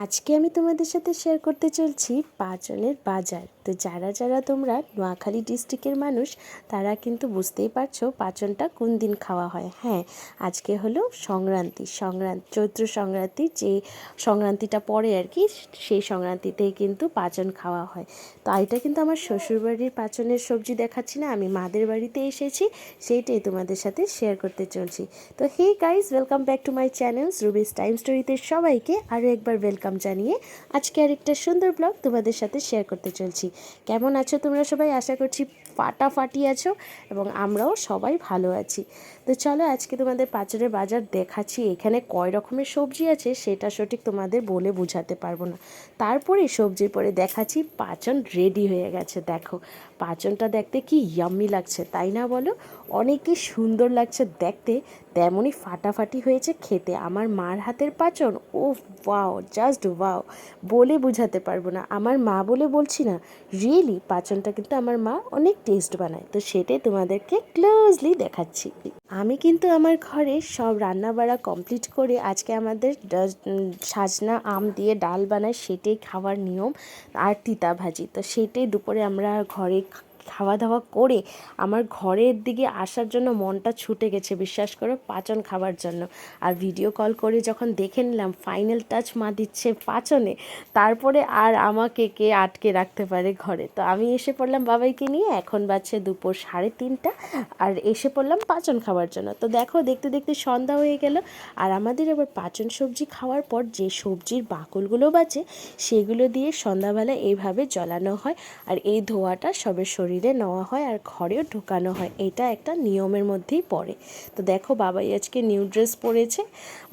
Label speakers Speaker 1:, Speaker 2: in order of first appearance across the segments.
Speaker 1: আজকে আমি তোমাদের সাথে শেয়ার করতে চলছি পাঁচলের বাজার। তো যারা যারা তোমরা নোয়াখালী ডিস্ট্রিক্টের মানুষ, তারা কিন্তু বুঝতেই পারছ পাচনটা কোন দিন খাওয়া হয়। হ্যাঁ আজকে হলো সংক্রান্তি। সংক্রান্তি, চৈত্র সংক্রান্তি, যে সংক্রান্তিটা পড়ে আর কি, সেই সংক্রান্তিতেই কিন্তু পাচন খাওয়া হয়। তো এটা কিন্তু আমার শ্বশুরবাড়ির পাচনের সবজি দেখাচ্ছি না, আমি মাদের বাড়িতে এসেছি, সেইটাই তোমাদের সাথে শেয়ার করতে চলছি। তো hey guys welcome back to my channels Rubi's time স্টোরিতে সবাইকে আরও একবার ওয়েলকাম জানিয়ে আজকে আরেকটা সুন্দর ব্লগ তোমাদের সাথে শেয়ার করতে চলছি। কেমন আছো তোমরা সবাই? আশা করছি ফাটাফাটি আছো এবং আমরাও সবাই ভালো আছি। তো চলো আজকে তোমাদের পাচনের বাজার দেখাচ্ছি, এখানে কয় রকমের সবজি আছে সেটা সঠিক তোমাদের বলে বোঝাতে পারব না। তারপরে সবজির পরে দেখাচ্ছি, পাচন রেডি হয়ে গেছে, দেখো। পাচনটা দেখতে কি ইয়াম্মি লাগছে, তাই না বলো? অনেকই সুন্দর লাগছে দেখতে, তেমনই ফাটাফাটি হয়েছে খেতে। আমার মার হাতের পাচন ও ওয়াও জাস্ট ওয়াও বলে বোঝাতে পারব না। আমার মা বলে বলছি না রিয়েলি পাচনটা কিন্তু আমার মা অনেক টেস্ট বানায়। তো সেটাই তোমাদেরকে ক্লোজলি দেখাচ্ছি। আমি কিন্তু আমার ঘরে সব রান্না বাড়া কমপ্লিট করে আজকে আমাদের সাজনা, আম দিয়ে ডাল বানাই সেটাই খাওয়ার নিয়ম আর তিতা ভাজি। তো সেটাই দুপুরে আমরা ঘরে খাওয়া দাওয়া করে আমার ঘরের দিকে আসার জন্য মনটা ছুটে গেছে, বিশ্বাস করো, পাচন খাবার জন্য। আর ভিডিও কল করে যখন দেখে নিলাম ফাইনাল টাচ মা দিচ্ছে পাচনে, তারপরে আর আমাকে কে আটকে রাখতে পারে ঘরে? তো আমি এসে পড়লাম বাবাইকে নিয়ে, এখন বাজছে দুপুর সাড়ে তিনটা, আর এসে পড়লাম পাচন খাওয়ার জন্য। তো দেখো, দেখতে দেখতে সন্ধ্যা হয়ে গেল, আর আমাদের আবার পাচন সবজি খাওয়ার পর যে সবজির বাকলগুলো বাঁচে সেগুলো দিয়ে সন্ধ্যাবেলা এইভাবে জ্বলানো হয়, আর এই ধোঁয়াটা সবের শরীরে নেওয়া হয় আর ঘরেও ঢোকানো হয়। এটা একটা নিয়মের মধ্যেই পড়ে। তো দেখো বাবাই আজকে নিউ ড্রেস পরেছে।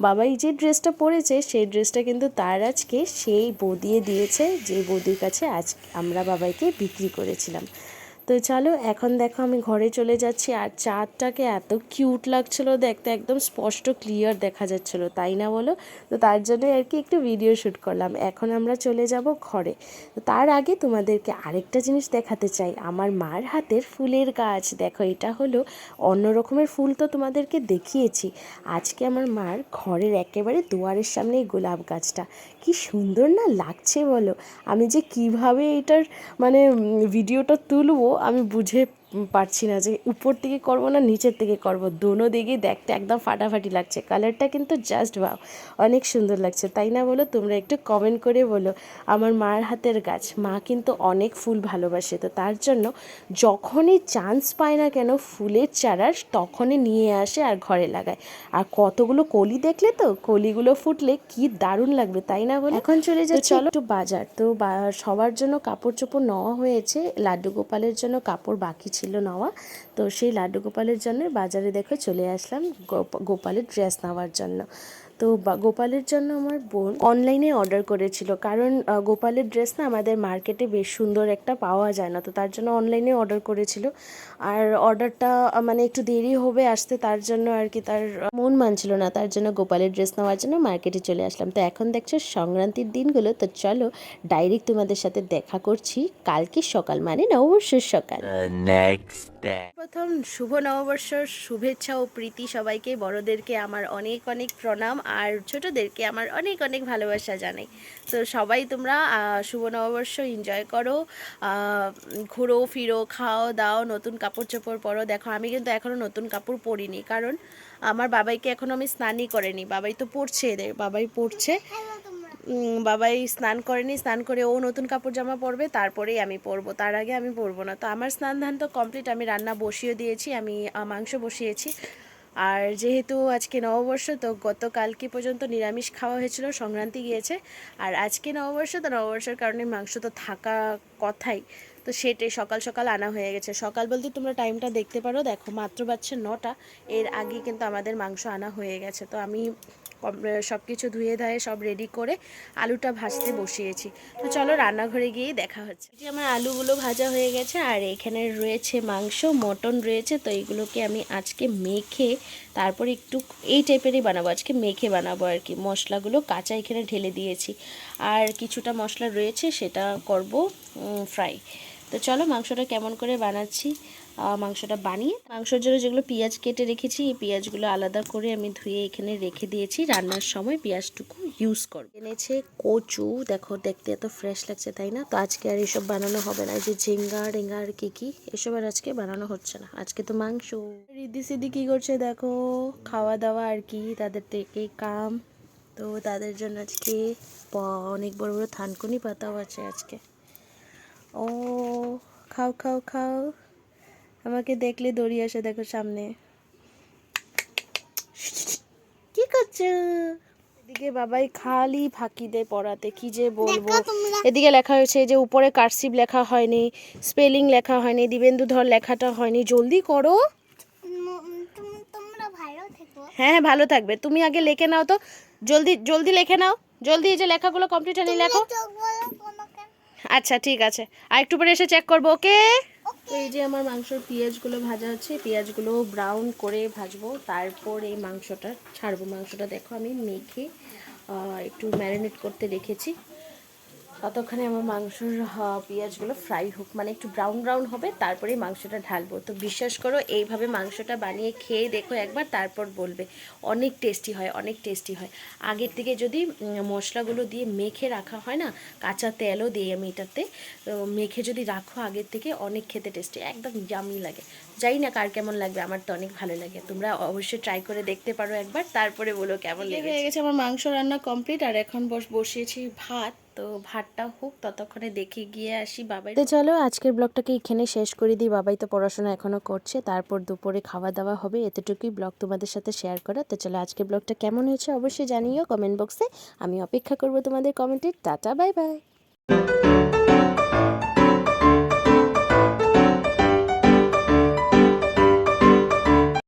Speaker 1: বাবাই যে ড্রেসটা পরেছে, সেই ড্রেসটা কিন্তু তার আজকে সেই বদিয়ে দিয়েছে, যে বদির কাছে আজ আমরা বাবাইকে বিক্রি করেছিলাম। তো চলো, এখন দেখো আমি ঘরে চলে যাচ্ছি। আর চাঁদটাকে এত কিউট লাগছিল দেখতে, একদম স্পষ্ট ক্লিয়ার দেখা যাচ্ছিল, তাই না বলো? তো তার জন্য আর কি একটু ভিডিও শ্যুট করলাম। এখন আমরা চলে যাব ঘরে। তো তার আগে তোমাদেরকে আরেকটা জিনিস দেখাতে চাই। আমার মার হাতের ফুলের গাছ। দেখো, এটা হলো অন্য রকমের ফুল তো তোমাদেরকে দেখিয়েছি। আজকে আমার মার ঘরের একেবারে দুয়ারের সামনে এই গোলাপ গাছটা। কি সুন্দর না লাগছে বলো? আমি যে কীভাবে এটার মানে ভিডিওটা তুলবো আমি বুঝে পারছি না যে উপর থেকে করব না নিচের থেকে করব। দোনো দিকে দেখতে একদম ফাটাফাটি লাগছে। কালারটা কিন্তু জাস্ট বাও অনেক সুন্দর লাগছে। তাই না বলো? তোমরা একটু কমেন্ট করে বলো আমার মার হাতের গাছ। মা কিন্তু অনেক ফুল ভালোবাসে। তো তার জন্য যখনই চান্স পায় না কেন ফুলের চারা তখনই নিয়ে আসে আর ঘরে লাগায়। আর কতগুলো কলি দেখলে তো কলিগুলো ফুটলে কি দারুণ লাগবে তাই না বলো? এখন চলে যাচ্ছি চলো। একটু বাজার। তো বা- সবার জন্য কাপড় চোপড় নেওয়া হয়েছে লাড্ডু গোপালের জন্য কাপড় বাকি ছিল নেওয়া। তো সেই লাড্ডু গোপালের জন্য বাজারে দেখে চলে আসলাম গোপ- গোপালের ড্রেস নেওয়ার জন্য। তো গোপালের জন্য আমার বোন অনলাইনে অর্ডার করেছিল। কারণ গোপালের ড্রেস না আমাদের মার্কেটে বেশ সুন্দর একটা পাওয়া যায় না তো তার জন্য অনলাইনে অর্ডার করেছিল। আর অর্ডারটা মানে একটু দেরি হবে আসতে তার জন্য আর কি তার মন মানছিল না তার জন্য গোপালের ড্রেস নেওয়ার জন্য মার্কেটে চলে আসলাম। তো এখন দেখছ সংক্রান্তির দিনগুলো তো চলো ডাইরেক্ট তোমাদের সাথে দেখা করছি কালকে সকাল মানে নববর্ষের সকাল। প্রথম শুভ নববর্ষর শুভেচ্ছা ও প্রীতি সবাইকে বড়দেরকে আমার অনেক অনেক প্রণাম। আর ছোটদেরকে আমার অনেক অনেক ভালোবাসা জানাই। তো সবাই তোমরা শুভ নববর্ষ এনজয় করো। ঘুরো, ফিরো, খাও, দাও, নতুন কাপড় চোপড় পরো। দেখো, আমি কিন্তু এখনও নতুন কাপড় পরিনি। কারণ আমার বাবাইকে এখনও আমি স্নানই করিনি। বাবাই তো পড়ছে এদের, বাবাই পড়ছে বাবাই স্নান করেনি। স্নান করে ও নতুন কাপড় জামা পরবে, তারপরেই আমি পরবো। তার আগে আমি পরবো না। তো আমার স্নান ধান তো কমপ্লিট আমি রান্না বসিয়ে দিয়েছি, আমি মাংস বসিয়েছি। আর যেহেতু আজকে নববর্ষ, তো গতকালকে পর্যন্ত নিরামিষ খাওয়া হয়েছিল, সংক্রান্তি গিয়েছে। আর আজকে নববর্ষ, তো নববর্ষের কারণে মাংস তো থাকা কথাই। তো সেটাই, সকাল সকাল আনা হয়ে গেছে। সকাল বলতে তোমরা টাইমটা দেখতে পারো। দেখো, মাত্র বাচ্চা নটা। এর আগে কিন্তু আমাদের মাংস আনা হয়ে গেছে। তো আমি সব কিছু ধুয়ে ধায়ে সব রেডি করে আলুটা ভাজতে বসিয়েছি। তো চলো রান্নাঘরে গিয়েই দেখা হচ্ছে। এটি আমার আলুগুলো ভাজা হয়ে গেছে, আর এখানে রয়েছে মাংস, মটন রয়েছে। তো এইগুলোকে আমি আজকে মেখে তারপর একটু এই টাইপেরই বানাবো। আজকে মেখে বানাবো আর কি। মশলাগুলো কাঁচা এখানে ঢেলে দিয়েছি। আর কিছুটা মশলা রয়েছে, সেটা করব ফ্রাই তো চলো মাংসটা কেমন করে বানাচ্ছি? মাংসটা বানিয়ে, মাংসের জন্য যেগুলো পেঁয়াজ কেটে রেখেছি, এই পেঁয়াজগুলো আলাদা করে আমি ধুয়ে এখানে রেখে দিয়েছি। রান্নার সময় পেঁয়াজটুকু ইউজ করব। এনেছে কচু। দেখো, দেখতে এত ফ্রেশ লাগছে, তাই না? তো আজকে আর এসব বানানো হবে না। যে ঝিঙ্গা, রেঙ্গা আর কি কি, এসব আর আজকে বানানো হচ্ছে না। আজকে তো মাংস। রিদ্ধি সিদ্ধি কী করছে দেখো? খাওয়া দাওয়া আর কি, তাদের থেকে কাম। তো তাদের জন্য আজকে অনেক বড় বড় থানকুনি পাতাও আছে আজকে। ও খাও খাও খাও। আমাকে দেখলে দৌড়িয়ে আসে দেখো সামনে। কি করছ? এদিকে বাবাই খালি ফাঁকি দেয় পড়াতে কি যে বলব? এদিকে লেখা হয়েছে যে উপরে কারসিভ লেখা হয়নি স্পেলিং লেখা হয়নি দিবেন্দু ধর লেখাটা হয়নি। জলদি করো। হ্যাঁ হ্যাঁ ভালো থাকবে। তুমি আগে লিখে নাও তো। জলদি জলদি লিখে নাও। জলদি এই যে লেখাগুলো কমপ্লিট হয়নি লেখো। আচ্ছা ঠিক আছে। আর একটু পরে এসে চেক করব ওকে এই যে আমার মাংসর পেঁয়াজগুলো ভাজা হচ্ছে, পেঁয়াজগুলো ব্রাউন করে ভাজবো, তারপর এই মাংসটা ছাড়বো। মাংসটা দেখো আমি মেখে একটু ম্যারিনেট করতে রেখেছি। ততক্ষণে আমার মাংসর পেঁয়াজগুলো ফ্রাই হোক মানে একটু ব্রাউন ব্রাউন হবে তারপরে মাংসটা ঢালবো। তো বিশ্বাস করো এইভাবে মাংসটা বানিয়ে খেয়ে দেখো একবার তারপর বলবে। অনেক টেস্টি হয় অনেক টেস্টি হয়। আগের থেকে যদি মশলাগুলো দিয়ে মেখে রাখা হয় না কাঁচা তেলও দিই আমি এটাতে তো মেখে যদি রাখো আগের থেকে অনেক খেতে টেস্টি একদম জামি লাগে। জানি না কার কেমন লাগবে আমার তো অনেক ভালো লাগে। তোমরা অবশ্যই ট্রাই করে দেখতে পারো একবার তারপরে বলো কেমন হয়ে গেছে আমার মাংস রান্না কমপ্লিট আর এখন বস বসিয়েছি ভাত। তো ভাতটা হোক, ততক্ষণে দেখে গিয়ে আসি বাবাই। তো চলো, আজকের ব্লগটাকে এখানে শেষ করে দিই। বাবাই তো পড়াশোনা এখনও করছে, তারপর দুপুরে খাওয়া দাওয়া হবে। এতটুকুই ব্লগ তোমাদের সাথে শেয়ার করা। তো চলো, আজকের ব্লগটা কেমন হয়েছে অবশ্যই জানিও কমেন্ট বক্সে। আমি অপেক্ষা করব তোমাদের কমেন্টের টাটা, বাই বাই।